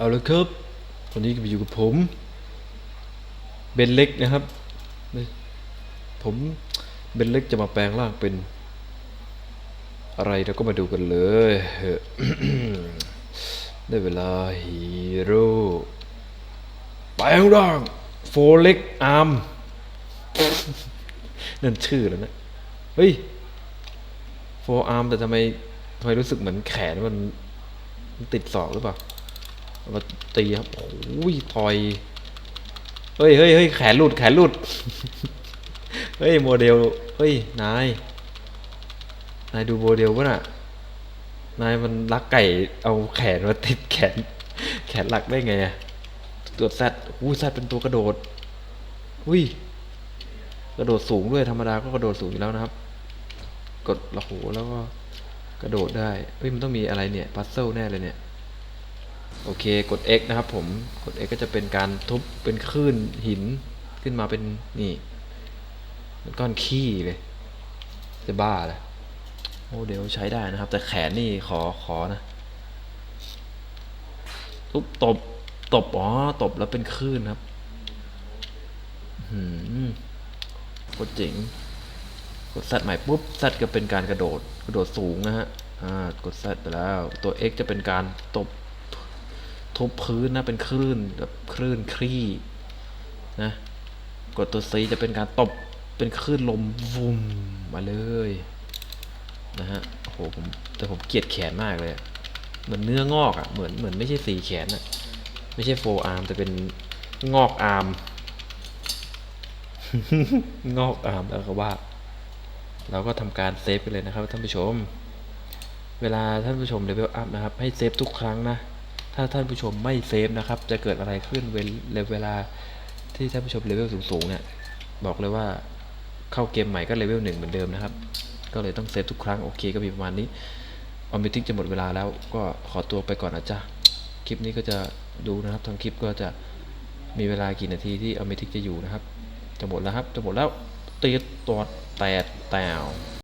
เอาละครับวันนี้ก็อยู่กับผม เบนเล็กนะครับ ผมเบนเล็กจะมาแปลงร่างเป็น อะไรเราก็มาดูกันเลยได้เวลาฮีโร่แปลงร่างโฟเล็กอาร์มนั่นชื่อแล้วนะเฮ้ยโฟอาร์มแต่ทำไมทำไมรู้สึกเหมือนแขนมันติดศอกหรือเปล่า มาตีครับโอ้ยต่อยเฮ้ยเฮ้ยเฮ้ยแขนหลุดแขนหลุดเฮ้ยโมเดลเฮ้ยนายนายดูโมเดลป่ะน่ะนายมันรักไก่เอาแขนมาติดแขน แขนหลักได้ไงอะตัวแซดอุ้แซดเป็นตัวกระโดดอุ้ยกระโดดสูงด้วยธรรมดาก็กระโดดสูงอยู่แล้วนะครับ กดโอ้โหแล้วก็กระโดดได้เฮ้ยมันต้องมีอะไรเนี่ยพัซเซิลแน่เลยเนี่ย โอเคกด X นะครับผมกด X ก็จะเป็นการทุบเป็นคลื่นหินขึ้นมาเป็นนี่เป็นก้อนขี้เลยจะบ้าเลยโอ้เดี๋ยวใช้ได้นะครับ แต่แขนนี่ขอขอนะทุบตบตบอ๋อตบแล้วเป็นคลื่นครับหืมโคตรเจ๋งกด Z ใหม่ปุ๊บ Z ก็เป็นการกระโดดกระโดดสูงนะฮะอ่ากด Z ไปแล้วตัว X จะเป็นการตบ ทุบพื้นนะเป็นคลื่นแบบคลื่นคลี่นะกดตัว C จะเป็นการตบเป็นคลื่นลมวุ่มมาเลยนะฮะโอ้โหผมแต่ผมเกลียดแขนมากเลยเหมือนเนื้องอกอะ่ะเหมือนเหมือนไม่ใช่สีแขนอะ่ะไม่ใช่โฟอาร์มแต่เป็นงอกอาร์มงอกอาร์มแล้วก็ว่า เราก็ทำการเซฟไปเลยนะครับท่านผู้ชม เวลาท่านผู้ชมเลเวลอัพนะครับ ให้เซฟทุกครั้งนะ ถ้าท่านผู้ชมไม่เซฟนะครับ จะเกิดอะไรขึ้นเวลเวลาที่ท่านผู้ชมเลเวลสูงๆเนี่ย บอกเลยว่าเข้าเกมใหม่ก็เลเวลหนึ่งเหมือนเดิมนะครับ ก็เลยต้องเซฟทุกครั้ง โอเคก็มีประมาณนี้ออมบิทิกจะหมดเวลาแล้วก็ขอตัวไปก่อนนะจ๊ะ คลิปนี้ก็จะดูนะครับทางคลิปก็จะมีเวลากี่นาทีที่ออมบิทิกจะอยู่นะครับ จะหมดแล้วครับ จะหมดแล้วตีตัวแตดแตว